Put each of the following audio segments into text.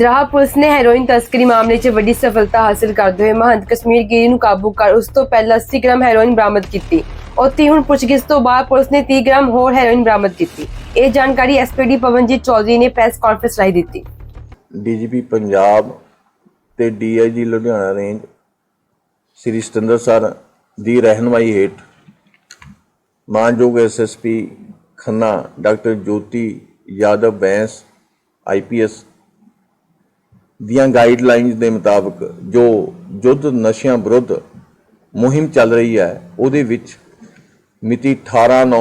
Doraha police ਨੇ heroin ਤਸਕਰੀ ਮਾਮਲੇ 'ਚ ਵੱਡੀ ਸਫਲਤਾ ਹਾਸਲ ਕਰਦੇ ਹੋਏ ਮਹੰਤ ਕਸ਼ਮੀਰ ਗਿਰੀ ਨੂੰ ਕਾਬੂ ਕਰ ਉਸ ਤੋਂ ਪਹਿਲਾਂ 80 ਗ੍ਰਾਮ ਹੈਰੋਇਨ ਬਰਾਮਦ ਕੀਤੀ। ਉੱਥੇ ਹੁਣ ਪੁੱਛਗਿੱਛ ਤੋਂ ਬਾਅਦ ਪੁਲਿਸ ਨੇ 30 ਗ੍ਰਾਮ ਹੋਰ ਹੈਰੋਇਨ ਬਰਾਮਦ ਕੀਤੀ। ਇਹ ਜਾਣਕਾਰੀ ਐਸਪੀਡੀ ਪਵਨਜੀਤ ਚੌਧਰੀ ਨੇ ਪ੍ਰੈਸ ਕਾਨਫਰੰਸ ਰਾਹੀਂ ਦਿੱਤੀ। ਡੀਜੀਪੀ ਪੰਜਾਬ ਤੇ DIG Ludhiana range Shri Satinder sir ਦੀ ਰਹਿਨਮਾਈ ਹੇਠ ਮਾਨਯੋਗ SSP Khanna, doctor Jyoti Yadav Bains IPS ਦੀਆਂ ਗਾਈਡਲਾਈਨਸ ਦੇ ਮੁਤਾਬਕ ਜੋ ਯੁੱਧ ਨਸ਼ਿਆਂ ਵਿਰੁੱਧ ਮੁਹਿੰਮ ਚੱਲ ਰਹੀ ਹੈ, ਉਹਦੇ ਵਿੱਚ ਮਿਤੀ 18/9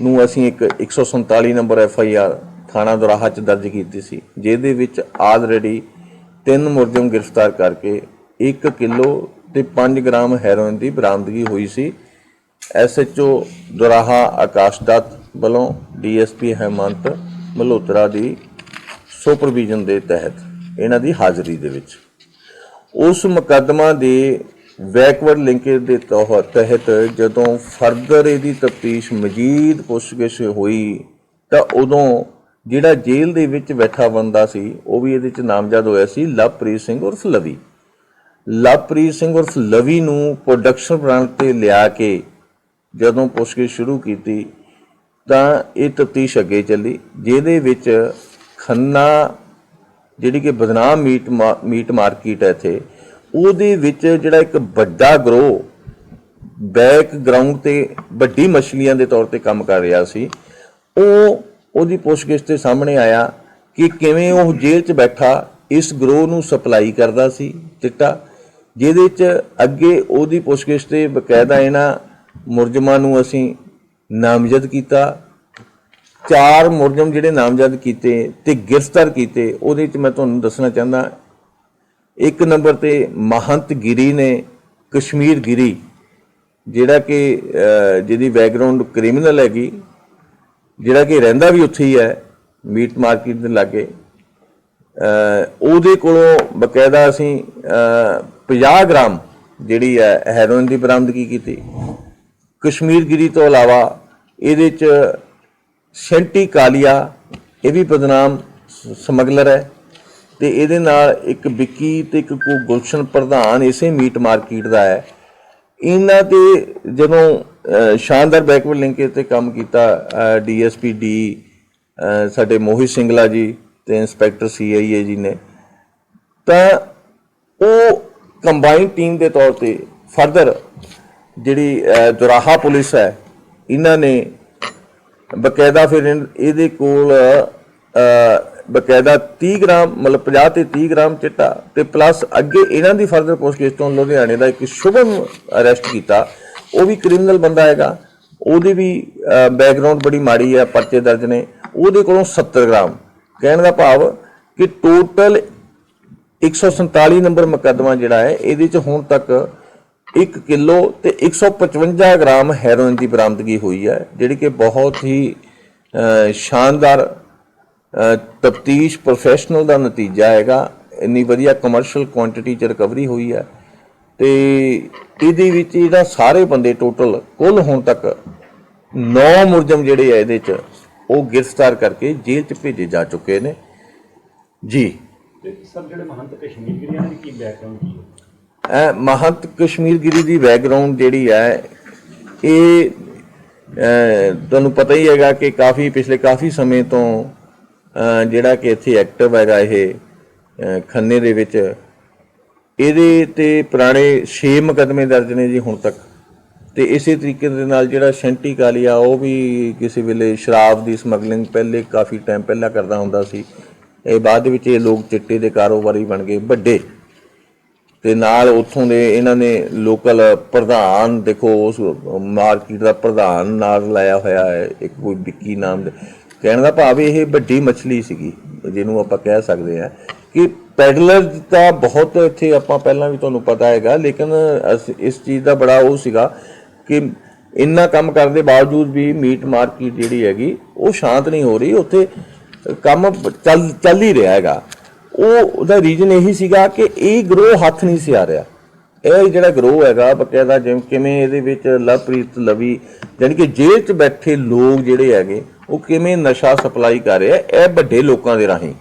ਨੂੰ ਅਸੀਂ ਇੱਕ 147 ਨੰਬਰ ਐਫ ਆਈ ਆਰ ਥਾਣਾ ਦੁਰਾਹਾ ਚ ਦਰਜ ਕੀਤੀ ਸੀ, ਜਿਹਦੇ ਵਿੱਚ ਆਲਰੇਡੀ ਤਿੰਨ ਮੁਲਜ਼ਮ ਗ੍ਰਿਫਤਾਰ ਕਰਕੇ 1 ਕਿਲੋ ਤੇ 5 ਗ੍ਰਾਮ ਹੈਰੋਇਨ ਦੀ ਬਰਾਮਦਗੀ ਹੋਈ ਸੀ। ਐਸਐਚਓ ਦੁਰਾਹਾ ਆਕਾਸ਼ ਦੱਤ ਵੱਲੋਂ ਡੀਐਸਪੀ ਹੈਮੰਤ ਮਲਹੋਤਰਾ ਦੀ ਸੁਪਰਵੀਜ਼ਨ ਦੇ ਤਹਿਤ ਇਹਨਾਂ ਦੀ ਹਾਜ਼ਰੀ ਦੇ ਵਿੱਚ। ਉਸ ਮੁਕੱਦਮਾ ਦੇ ਬੈਕਵਰਡ ਲਿੰਕੇਜ ਦੇ ਤੌਰ ਤਹਿਤ ਜਦੋਂ ਫਰਦਰ ਇਹਦੀ ਤਫਤੀਸ਼ ਮਜੀਦ ਪੁੱਛਗਿੱਛ ਹੋਈ, ਤਾਂ ਉਦੋਂ ਜਿਹੜਾ ਜੇਲ੍ਹ ਦੇ ਵਿੱਚ ਬੈਠਾ ਬੰਦਾ ਸੀ, ਉਹ ਵੀ ਇਹਦੇ ਚ ਨਾਮਜ਼ਦ ਹੋਇਆ ਸੀ, ਲਵਪ੍ਰੀਤ ਸਿੰਘ ਉਰਫ ਲਵੀ। ਲਵਪ੍ਰੀਤ ਸਿੰਘ ਉਰਫ ਲਵੀ ਨੂੰ ਪ੍ਰੋਡਕਸ਼ਨ ਬ੍ਰਾਂਡ ਤੇ ਲਿਆ ਕੇ ਜਦੋਂ ਪੁੱਛਗਿੱਛ ਸ਼ੁਰੂ ਕੀਤੀ, ਤਾਂ ਇਹ ਤਫਤੀਸ਼ ਅੱਗੇ ਚੱਲੀ, ਜਿਹਦੇ ਵਿੱਚ ਖੰਨਾ ਜਿਹੜੀ ਕਿ ਬਦਨਾਮ ਮੀਟ ਮਾ- ਮੀਟ ਮਾਰਕੀਟ ਹੈ ਇੱਥੇ, ਉਹਦੇ ਵਿੱਚ ਜਿਹੜਾ ਇੱਕ ਵੱਡਾ ਗਰੋਹ ਬੈਕਗ੍ਰਾਉਂਡ ਤੇ ਵੱਡੀ ਮਛਲੀਆਂ ਦੇ ਤੌਰ ਤੇ ਕੰਮ ਕਰ ਰਿਹਾ ਸੀ, ਉਹ ਉਹਦੀ ਪੁੱਛਗਿੱਛ ਤੇ ਸਾਹਮਣੇ ਆਇਆ ਕਿ ਕਿਵੇਂ ਉਹ ਜੇਲ੍ਹ 'ਚ ਬੈਠਾ, ਇਸ ਗਰੋਹ ਨੂੰ ਸਪਲਾਈ ਕਰਦਾ ਸੀ ਚਿੱਟਾ, ਜਿਹਦੇ 'ਚ ਅੱਗੇ ਉਹਦੀ ਪੁੱਛਗਿੱਛ ਤੇ ਬਕਾਇਦਾ ਇਹਨਾਂ ਮੁਰਜਮਾਂ ਨੂੰ ਅਸੀਂ ਨਾਮਜ਼ਦ ਕੀਤਾ ਚਾਰ ਮੁਰਜਮ ਜਿਹੜੇ ਨਾਮਜ਼ਦ ਕੀਤੇ ਤੇ ਗ੍ਰਿਫਤਾਰ ਕੀਤੇ ਉਹਦੇ 'ਚ ਮੈਂ ਤੁਹਾਨੂੰ ਦੱਸਣਾ ਚਾਹੁੰਦਾ ਇੱਕ ਨੰਬਰ ਤੇ ਮਹੰਤ ਗਿਰੀ ਨੇ ਕਸ਼ਮੀਰ ਗਿਰੀ ਜਿਹੜਾ ਕਿ ਜਿਹਦੀ ਬੈਕਗ੍ਰਾਉਂਡ ਕ੍ਰਿਮੀਨਲ ਹੈਗੀ ਜਿਹੜਾ ਕਿ ਰਹਿੰਦਾ ਵੀ ਉੱਥੇ ਹੀ ਹੈ ਮੀਟ ਮਾਰਕੀਟ ਦੇ ਲਾਗੇ। ਉਹਦੇ ਕੋਲੋਂ ਬਕਾਇਦਾ ਅਸੀਂ ਅਹ, 50 ਗ੍ਰਾਮ ਜਿਹੜੀ ਹੈ ਹੈਰੋਇਨ ਦੀ ਬਰਾਮਦਗੀ ਕੀਤੀ। ਕਸ਼ਮੀਰ ਗਿਰੀ ਤੋਂ ਇਲਾਵਾ ਇਹਦੇ ਚ ਸ਼ੈਂਟੀ ਕਾਲੀਆ, ਇਹ ਵੀ ਬਦਨਾਮ ਸਮਗਲਰ ਹੈ। ਤੇ ਇਹਦੇ ਨਾਲ ਇੱਕ ਵਿੱਕੀ ਤੇ ਇੱਕ ਕੋ ਗੁਲਸ਼ਨ ਪ੍ਰਧਾਨ ਇਸੇ ਮੀਟ ਮਾਰਕੀਟ ਦਾ ਹੈ। ਇਹਨਾਂ ਤੇ ਜਦੋਂ ਸ਼ਾਨਦਾਰ ਬੈਕਵਰਡ ਲਿੰਕੇਜ ਤੇ ਕੰਮ ਕੀਤਾ ਡੀਐਸਪੀ ਡੀ ਸਾਡੇ ਮੋਹਿਤ ਸਿੰਗਲਾ ਜੀ ਤੇ ਇੰਸਪੈਕਟਰ ਸੀਆਈਏ ਜੀ ਨੇ, ਤਾਂ ਉਹ ਕੰਬਾਈਨ ਟੀਮ ਦੇ ਤੌਰ ਤੇ ਫਰਦਰ ਜਿਹੜੀ ਦੁਰਾਹਾ ਪੁਲਿਸ ਹੈ, ਇਹਨਾਂ ਨੇ ਬਕਾਇਦਾ ਫਿਰ ਇਹਦੇ ਕੋਲ ਬਕਾਇਦਾ 30 ਗ੍ਰਾਮ, ਮਤਲਬ 50 ਤੇ 30 ਗ੍ਰਾਮ ਚਿੱਟਾ ਤੇ ਪਲੱਸ ਅੱਗੇ ਇਹਨਾਂ ਦੀ ਫਰਦਰ ਪੁੱਛਗਿੱਛ ਤੋਂ ਲੁਧਿਆਣੇ ਦਾ ਇੱਕ ਸ਼ੁਭਮ ਅਰੈਸਟ ਕੀਤਾ। ਉਹ ਵੀ ਕ੍ਰਿਮੀਨਲ ਬੰਦਾ ਹੈਗਾ। ਉਹਦੀ ਵੀ ਬੈਕਗ੍ਰਾਉਂਡ ਬੜੀ ਮਾੜੀ ਹੈ, ਪਰਚੇ ਦਰਜ ਨੇ। ਉਹਦੇ ਕੋਲੋਂ 70 ਗ੍ਰਾਮ। ਕਹਿਣ ਦਾ ਭਾਵ ਕਿ ਟੋਟਲ 147 ਨੰਬਰ ਮੁਕੱਦਮਾ ਜਿਹੜਾ ਹੈ, ਇਹਦੇ ਚ ਹੁਣ ਤੱਕ 1 ਕਿਲੋ ਤੇ 155 ਗ੍ਰਾਮ ਹੈਰੋਇਨ ਦੀ ਬਰਾਮਦਗੀ ਹੋਈ ਹੈ, ਜਿਹੜੀ ਕਿ ਬਹੁਤ ਹੀ ਸ਼ਾਨਦਾਰ ਤਫਤੀਸ਼ ਪ੍ਰੋਫੈਸ਼ਨਲ ਦਾ ਨਤੀਜਾ ਹੈਗਾ। ਇੰਨੀ ਵਧੀਆ ਕਮਰਸ਼ੀਅਲ ਕੁਆਂਟੀਟੀ ਚ ਰਿਕਵਰੀ ਹੋਈ ਹੈ ਤੇ ਇਹਦੇ ਵਿੱਚ ਜਿਹੜਾ ਸਾਰੇ ਬੰਦੇ ਟੋਟਲ ਕੁੱਲ ਹੁਣ ਤੱਕ 9 ਮੁਰਜਮ ਜਿਹੜੇ ਆ ਇਹਦੇ ਚ, ਉਹ ਗ੍ਰਿਫਤਾਰ ਕਰਕੇ ਜੇਲ੍ਹ ਚ ਭੇਜੇ ਜਾ ਚੁੱਕੇ ਨੇ। ਜੀ। ਸਰ, ਜਿਹੜੇ ਮਹੰਤ ਕਸ਼ਮੀਰ ਗਿਰੀਆਂ ਦੀ ਕੀ ਬੈਕਗ੍ਰਾਉਂਡ ਕੀ ਹੈ ਮਹੰਤ ਕਸ਼ਮੀਰ ਗਿਰੀ ਦੀ ਬੈਕਗ੍ਰਾਉਂਡ ਜਿਹੜੀ ਹੈ, ਇਹ ਤੁਹਾਨੂੰ ਪਤਾ ਹੀ ਹੈਗਾ ਕਿ ਕਾਫੀ ਪਿਛਲੇ ਕਾਫੀ ਸਮੇਂ ਤੋਂ ਜਿਹੜਾ ਕਿ ਇੱਥੇ ਐਕਟਿਵ ਹੈਗਾ ਇਹ ਖੰਨੇ ਦੇ ਵਿੱਚ, ਇਹਦੇ ਤੇ ਪੁਰਾਣੇ 6 ਮੁਕੱਦਮੇ ਦਰਜ ਨੇ ਜੀ ਹੁਣ ਤੱਕ। ਤੇ ਇਸੇ ਤਰੀਕੇ ਦੇ ਨਾਲ ਜਿਹੜਾ ਸ਼ੈਂਟੀ ਕਾਲੀਆ ਉਹ ਵੀ ਕਿਸੇ ਵੇਲੇ ਸ਼ਰਾਬ ਦੀ ਸਮਗਲਿੰਗ ਪਹਿਲੇ ਕਾਫੀ ਟਾਈਮ ਪਹਿਲਾਂ ਕਰਦਾ ਹੁੰਦਾ ਸੀ। ਇਹ ਬਾਅਦ ਵਿੱਚ ਇਹ ਲੋਕ ਚਿੱਟੇ ਦੇ ਕਾਰੋਬਾਰੀ ਬਣ ਗਏ ਵੱਡੇ। ਤੇ ਨਾਲ ਉੱਥੋਂ ਦੇ ਇਹਨਾਂ ਨੇ ਲੋਕਲ ਪ੍ਰਧਾਨ, ਦੇਖੋ ਉਸ ਮਾਰਕੀਟ ਦਾ ਪ੍ਰਧਾਨ ਨਾਲ ਲਾਇਆ ਹੋਇਆ ਹੈ, ਇੱਕ ਕੋਈ ਵਿੱਕੀ ਨਾਮ ਦੇ। ਕਹਿਣ ਦਾ ਭਾਵ ਇਹ ਵੱਡੀ ਮੱਛਲੀ ਸੀਗੀ, ਜਿਹਨੂੰ ਆਪਾਂ ਕਹਿ ਸਕਦੇ ਹਾਂ ਕਿ ਪੈਡਲਰ ਤਾਂ ਬਹੁਤ ਇੱਥੇ ਆਪਾਂ ਪਹਿਲਾਂ ਵੀ ਤੁਹਾਨੂੰ ਪਤਾ ਹੈਗਾ, ਲੇਕਿਨ ਅਸ- ਇਸ ਚੀਜ਼ ਦਾ ਬੜਾ ਉਹ ਸੀਗਾ ਕਿ ਇੰਨਾ ਕੰਮ ਕਰਨ ਦੇ ਬਾਵਜੂਦ ਵੀ ਮੀਟ ਮਾਰਕੀਟ ਜਿਹੜੀ ਹੈਗੀ, ਉਹ ਸ਼ਾਂਤ ਨਹੀਂ ਹੋ ਰਹੀ, ਉੱਥੇ ਕੰਮ ਚੱਲ ਚੱਲ ਹੀ ਰਿਹਾ ਹੈਗਾ। ਉਹ ਉਹਦਾ ਰੀਜਨ ਇਹੀ ਸੀਗਾ ਕਿ ਇਹ ਗਰੋਹ ਹੱਥ ਨਹੀਂ ਸੀ ਆ ਰਿਹਾ। ਇਹ ਜਿਹੜਾ ਗਰੋਹ ਹੈਗਾ ਬਕਾਇਦਾ ਜਿਵੇਂ ਕਿਵੇਂ ਇਹਦੇ ਵਿੱਚ ਲਵਪ੍ਰੀਤ, ਲਵੀ ਯਾਨੀ ਕਿ ਜੇਲ੍ਹ 'ਚ ਬੈਠੇ ਲੋਕ ਜਿਹੜੇ ਹੈਗੇ, ਉਹ ਕਿਵੇਂ ਨਸ਼ਾ ਸਪਲਾਈ ਕਰ ਰਿਹਾ ਇਹ ਵੱਡੇ ਲੋਕਾਂ ਦੇ ਰਾਹੀਂ।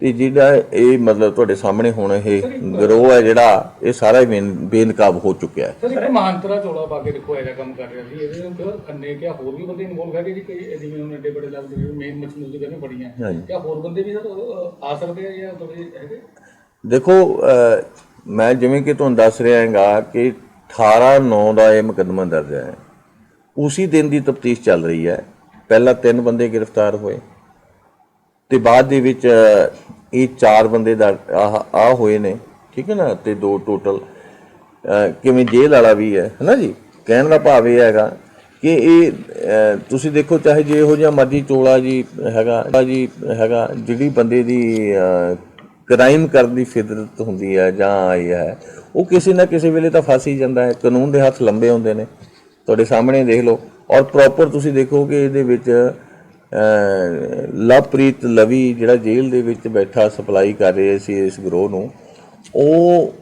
ਤੇ ਜਿਹੜਾ ਇਹ ਮਤਲਬ ਤੁਹਾਡੇ ਸਾਹਮਣੇ ਹੁਣ ਇਹ ਗਰੋਹ ਹੈ ਜਿਹੜਾ ਇਹ ਸਾਰਾ ਹੀ ਬੇਨ- ਬੇਨਕਾਬ ਹੋ ਚੁੱਕਿਆ ਹੈ। ਸਰ ਇੱਕ ਚੋਲਾ ਪਾ ਕੇ ਦੇਖੋ ਇਹਦਾ ਕੰਮ ਕਰ ਰਿਹਾ ਸੀ। ਇਹਦੇ ਵਿੱਚ ਖੰਨੇ ਕਿਆ ਹੋਰ ਵੀ ਬੰਦੇ ਇਨਵੋਲਵ ਹੈਗੇ ਜੀ ਕੋਈ ਇਹ ਜਿਵੇਂ ਹੁਣ ਬੜੇ ਲੈਵਲ ਦੇ ਮੇਨ ਮਸ਼ਹੂਰ ਦੇ ਕਹਿੰਦੇ ਬੜੀਆਂ। ਹਾਂਜੀ। ਕਿਆ ਹੋਰ ਬੰਦੇ ਵੀ ਸਰ ਅਹ, ਆ ਸਕਦੇ ਆ ਜਾਂ ਤੁਹਾਡੇ ਹੈਗੇ? ਦੇਖੋ ਅਹ, ਮੈਂ ਜਿਵੇਂ ਕਿ ਤੁਹਾਨੂੰ ਦੱਸ ਰਿਹਾ ਹਾਂਗਾ ਕਿ 18 9 ਦਾ ਇਹ ਮੁਕੱਦਮਾ ਦਰਜ ਹੈ। ਉਸੇ ਦਿਨ ਦੀ ਤਫਤੀਸ਼ ਚੱਲ ਰਹੀ ਹੈ। ਪਹਿਲਾਂ ਤਿੰਨ ਬੰਦੇ ਗ੍ਰਿਫਤਾਰ ਹੋਏ। ਤੇ ਬਾਅਦ ਦੇ ਵਿੱਚ ਇਹ ਚਾਰ ਬੰਦੇ ਦਾ ਆਹ ਆ ਹੋਏ ਨੇ, ਠੀਕ ਹੈ ਨਾ, ਤੇ ਦੋ ਟੋਟਲ ਕਿਵੇਂ ਜੇਲ੍ਹ ਵਾਲਾ ਵੀ ਹੈ, ਹਨਾ ਜੀ? ਕਹਿਣ ਦਾ ਭਾਵ ਇਹ ਹੈਗਾ ਕਿ ਇਹ ਤੁਸੀਂ ਦੇਖੋ, ਚਾਹੇ ਜੇ ਇਹੋ ਜਿਹਾ ਮਰਜ਼ੀ ਚੋਲਾ ਜੀ ਹੈਗਾ ਜੀ ਹੈਗਾ, ਜਿਹੜੀ ਬੰਦੇ ਦੀ ਕ੍ਰਾਈਮ ਕਰਨ ਦੀ ਫਿਦਰਤ ਹੁੰਦੀ ਹੈ ਜਾਂ ਇਹ ਹੈ, ਉਹ ਕਿਸੇ ਨਾ ਕਿਸੇ ਵੇਲੇ ਤਾਂ ਫਸ ਹੀ ਜਾਂਦਾ ਹੈ, ਕਾਨੂੰਨ ਦੇ ਹੱਥ ਲੰਬੇ ਹੁੰਦੇ ਨੇ। ਤੁਹਾਡੇ ਸਾਹਮਣੇ ਦੇਖ ਲਓ, ਔਰ ਪ੍ਰੋਪਰ ਤੁਸੀਂ ਦੇਖੋ ਕਿ ਇਹਦੇ ਵਿੱਚ ਲਵਪ੍ਰੀਤ ਲਵੀ ਜਿਹੜਾ ਜੇਲ੍ਹ ਦੇ ਵਿੱਚ ਬੈਠਾ ਸਪਲਾਈ ਕਰ ਰਿਹਾ ਸੀ ਇਸ ਗਰੋਹ ਨੂੰ, ਉਹ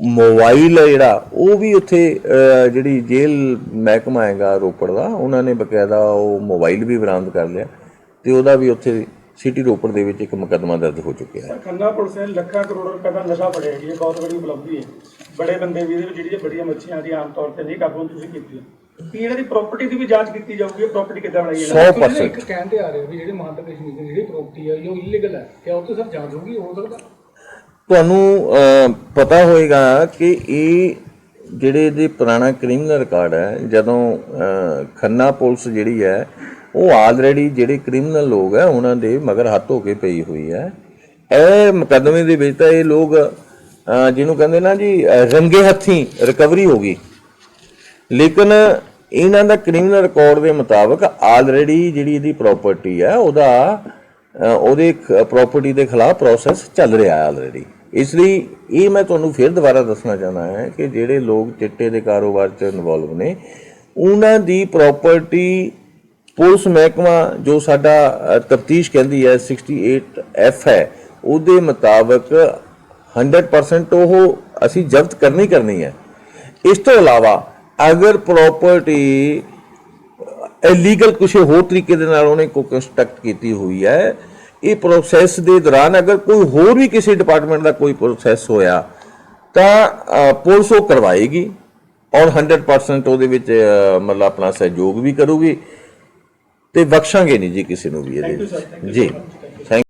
ਮੋਬਾਈਲ ਹੈ ਜਿਹੜਾ, ਉਹ ਵੀ ਉੱਥੇ ਜਿਹੜੀ ਜੇਲ੍ਹ ਮਹਿਕਮਾ ਹੈਗਾ ਰੋਪੜ ਦਾ, ਉਹਨਾਂ ਨੇ ਬਕਾਇਦਾ ਉਹ ਮੋਬਾਈਲ ਵੀ ਬਰਾਮਦ ਕਰ ਲਿਆ ਤੇ ਉਹਦਾ ਵੀ ਉੱਥੇ ਸਿਟੀ ਰੋਪੜ ਦੇ ਵਿੱਚ ਇੱਕ ਮੁਕੱਦਮਾ ਦਰਜ ਹੋ ਚੁੱਕਿਆ ਹੈ। ਖੰਨਾ ਪੁਲਿਸ ਨੇ ਲੱਖਾਂ ਕਰੋੜ ਰੁਪਏ ਦਾ ਨਸ਼ਾ ਫੜਿਆ ਜੀ, ਇਹ ਬਹੁਤ ਵੱਡੀ ਉਪਲਬਧੀ ਹੈ। ਬੜੇ ਬੰਦੇ ਵੀ ਇਹਦੇ ਵਿੱਚ ਜਿਹੜੀਆਂ ਵੱਡੀਆਂ ਮੱਛੀਆਂ ਦੀ ਆਮ ਤੌਰ ਤੇ ਨਹੀਂ ਕਾਬੂ ਤੁਸੀਂ ਕੀਤੀ ਕੀ ਇਹਨਾਂ ਦੀ ਪ੍ਰਾਪਰਟੀ ਦੀ ਵੀ ਜਾਂਚ ਕੀਤੀ ਜਾਊਗੀ ਪ੍ਰਾਪਰਟੀ ਕਿੱਦਾਂ ਬਣਾਈ ਹੈ 100% ਇੱਕ ਕਹਿੰਦੇ ਆ ਰਹੇ ਵੀ ਜਿਹੜੇ ਮਹਾਂਤਰਾ ਕਸ਼ਮੀਰ ਦੀ ਜਿਹੜੀ ਪ੍ਰਾਪਰਟੀ ਹੈ ਉਹ ਇਲੀਗਲ ਹੈ। ਕਿਆ ਉਹ ਤੇ ਸਰ ਜਾਂਚ ਹੋਗੀ ਹੋ ਸਕਦਾ? ਤੁਹਾਨੂੰ ਪਤਾ ਹੋਏਗਾ ਕਿ ਇਹ ਜਿਹੜੇ ਇਹਦੇ ਪੁਰਾਣਾ ਕ੍ਰਿਮੀਨਲ ਰਿਕਾਰਡ ਹੈ ਜਦੋਂ ਖੰਨਾ ਪੁਲਿਸ ਜਿਹੜੀ ਹੈ ਉਹ ਆਲਰੇਡੀ ਜਿਹੜੇ ਕ੍ਰਿਮੀਨਲ ਲੋਕ ਹੈ ਉਹਨਾਂ ਦੇ ਮਗਰ ਹੱਥ ਹੋ ਕੇ ਪਈ ਹੋਈ ਹੈ। ਇਹ ਮੁਕੱਦਮੇ ਦੇ ਵਿੱਚ ਤਾਂ ਇਹ ਲੋਕ ਜਿਹਨੂੰ ਕਹਿੰਦੇ ਨਾ ਜੀ ਰੰਗੇ ਹੱਥੀਂ ਰਿਕਵਰੀ ਹੋ ਗਈ। ਲੇਕਿਨ ਇਹਨਾਂ ਦਾ ਕ੍ਰਿਮੀਨਲ ਰਿਕਾਰਡ ਦੇ ਮੁਤਾਬਕ ਆਲਰੇਡੀ ਜਿਹੜੀ ਇਹਦੀ ਪ੍ਰਾਪਰਟੀ ਹੈ ਉਹਦਾ ਅ, ਉਹਦੇ ਪ੍ਰਾਪਰਟੀ ਦੇ ਖਿਲਾਫ ਪ੍ਰੋਸੈਸ ਚੱਲ ਰਿਹਾ ਹੈ ਆਲਰੇਡੀ ਇਸ ਲਈ ਇਹ ਮੈਂ ਤੁਹਾਨੂੰ ਫਿਰ ਦੁਬਾਰਾ ਦੱਸਣਾ ਚਾਹੁੰਦਾ ਹੈ ਕਿ ਜਿਹੜੇ ਲੋਕ ਚਿੱਟੇ ਦੇ ਕਾਰੋਬਾਰ 'ਚ ਇਨਵੋਲਵ ਨੇ ਉਹਨਾਂ ਦੀ ਪ੍ਰਾਪਰਟੀ ਪੁਲਿਸ ਮਹਿਕਮਾ ਜੋ ਸਾਡਾ ਤਫਤੀਸ਼ ਕਹਿੰਦੀ ਹੈ 68 ਐਫ ਹੈ ਉਹਦੇ ਮੁਤਾਬਕ 100% ਉਹ ਅਸੀਂ ਜ਼ਬਤ ਕਰਨੀ ਕਰਨੀ ਹੈ। ਇਸ ਤੋਂ ਇਲਾਵਾ ਅਗਰ ਪ੍ਰਾਪਰਟੀ ਇਲੀਗਲ ਕੁਝ ਹੋਰ ਤਰੀਕੇ ਦੇ ਨਾਲ ਉਹਨੇ ਕੋ ਕੰਸਟਰਕਟ ਕੀਤੀ ਹੋਈ ਹੈ ਇਹ ਪ੍ਰੋਸੈਸ ਦੇ ਦੌਰਾਨ ਅਗਰ ਕੋਈ ਹੋਰ ਵੀ ਕਿਸੇ ਡਿਪਾਰਟਮੈਂਟ ਦਾ ਕੋਈ ਪ੍ਰੋਸੈਸ ਹੋਇਆ ਤਾਂ ਪੁਲਿਸ ਉਹ ਕਰਵਾਏਗੀ ਔਰ 100% ਉਹਦੇ ਵਿੱਚ ਮਤਲਬ ਆਪਣਾ ਸਹਿਯੋਗ ਵੀ ਕਰੂਗੀ ਤੇ ਬਖਸ਼ਾਂਗੇ ਨਹੀਂ ਜੀ ਕਿਸੇ ਨੂੰ ਵੀ ਇਹਦੇ ਜੀ।